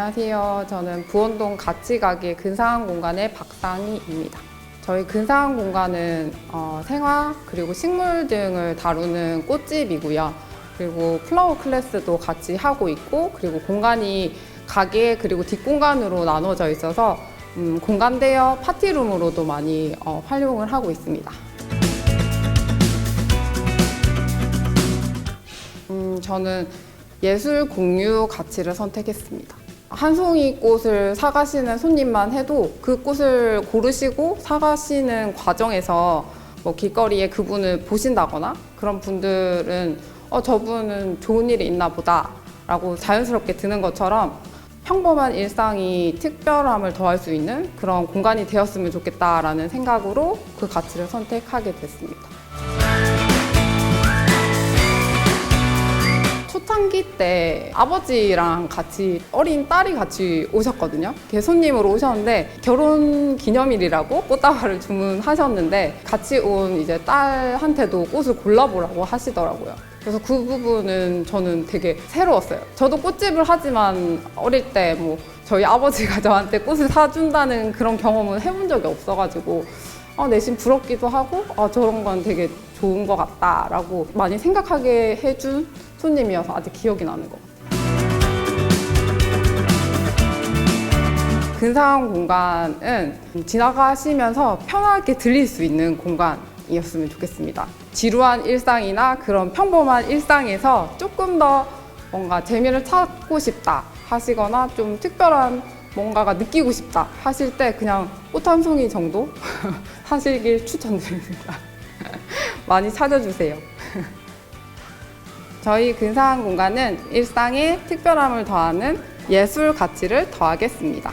안녕하세요. 저는 부원동 가치가게 근사한 공간의 박상희입니다. 저희 근사한 공간은 어, 생화 그리고 식물 등을 다루는 꽃집이고요. 그리고 플라워 클래스도 같이 하고 있고 그리고 공간이 가게 그리고 뒷공간으로 나눠져 있어서 음, 공간 대여 파티룸으로도 많이 어, 활용을 하고 있습니다. 음, 저는 예술 공유 가치를 선택했습니다. 한 송이 꽃을 사가시는 손님만 해도 그 꽃을 고르시고 사가시는 과정에서 뭐 길거리에 그분을 보신다거나 그런 분들은 어, 저분은 좋은 일이 있나 보다 라고 자연스럽게 드는 것처럼 평범한 일상이 특별함을 더할 수 있는 그런 공간이 되었으면 좋겠다라는 생각으로 그 가치를 선택하게 됐습니다. 초창기 때 아버지랑 같이 어린 딸이 같이 오셨거든요. 이렇게 손님으로 오셨는데 결혼 기념일이라고 꽃다발을 주문하셨는데 같이 온 이제 딸한테도 꽃을 골라보라고 하시더라고요. 그래서 그 부분은 저는 되게 새로웠어요. 저도 꽃집을 하지만 어릴 때 뭐 저희 아버지가 저한테 꽃을 사준다는 그런 경험은 해본 적이 없어가지고 아, 내심 부럽기도 하고 아, 저런 건 되게 좋은 것 같다라고 많이 생각하게 해준 손님이어서 아직 기억이 나는 것 같아요. 근사한 공간은 지나가시면서 편하게 들릴 수 있는 공간이었으면 좋겠습니다. 지루한 일상이나 그런 평범한 일상에서 조금 더 뭔가 재미를 찾고 싶다 하시거나 좀 특별한 뭔가가 느끼고 싶다 하실 때 그냥 꽃 한 송이 정도 사시길 추천드립니다. 많이 찾아주세요. 저희 근사한 공간은 일상에 특별함을 더하는 예술 가치를 더하겠습니다.